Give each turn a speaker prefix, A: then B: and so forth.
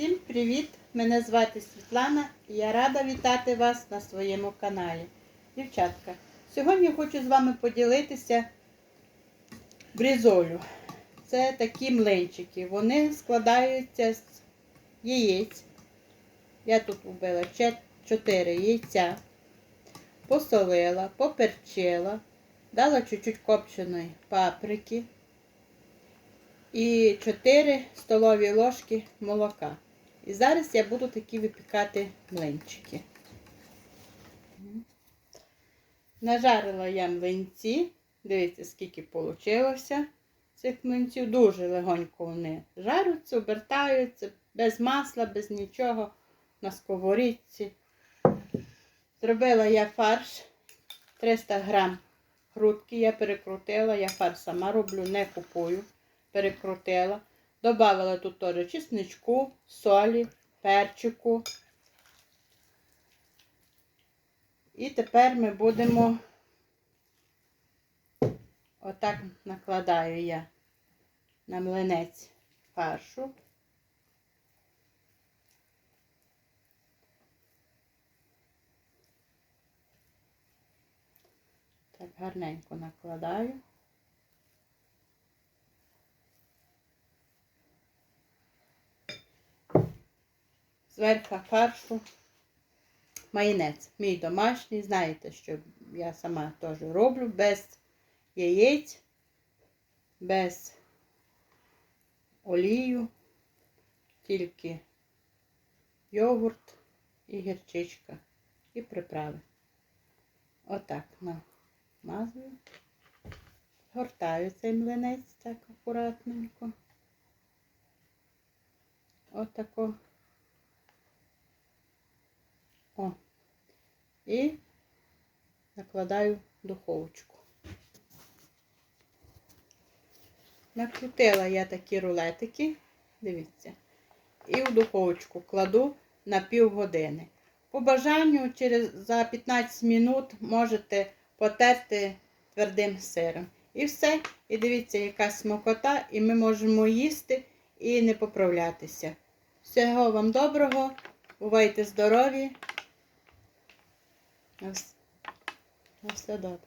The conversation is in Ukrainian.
A: Всім привіт! Мене звати Світлана і я рада вітати вас на своєму каналі. Дівчатка, сьогодні хочу з вами поділитися брізолю. Це такі млинчики. Вони складаються з яєць. Я тут вбила 4 яйця, посолила, поперчила, дала чуть-чуть копченої паприки і 4 столові ложки молока. І зараз я буду такі випікати млинчики. Нажарила я млинці. Дивіться, скільки вийшло цих млинців. Дуже легонько вони жаряться, обертаються, без масла, без нічого на сковорідці. Зробила я фарш 300 грам грудки. Я перекрутила, я фарш сама роблю, не купую перекрутила. Добавила тут теж чесничку, солі, перчику. І тепер ми будемо отак накладаю я на млинець фаршу. Так гарненько накладаю. Зверху фаршу майонез. Мій домашній, знаєте, що я сама теж роблю без яєць, без олію, тільки йогурт і гірчичка і приправи. Отак намазую. Гортаю цей млинець так акуратненько. Отако. О. І накладаю духовочку. Накрутила я такі рулетики, дивіться, і в духовочку кладу на пів години. По бажанню, через за 15 минут можете потерти твердим сиром. І все. І дивіться, яка смакота, і ми можемо їсти і не поправлятися. Всього вам доброго, бувайте здорові! На все добре.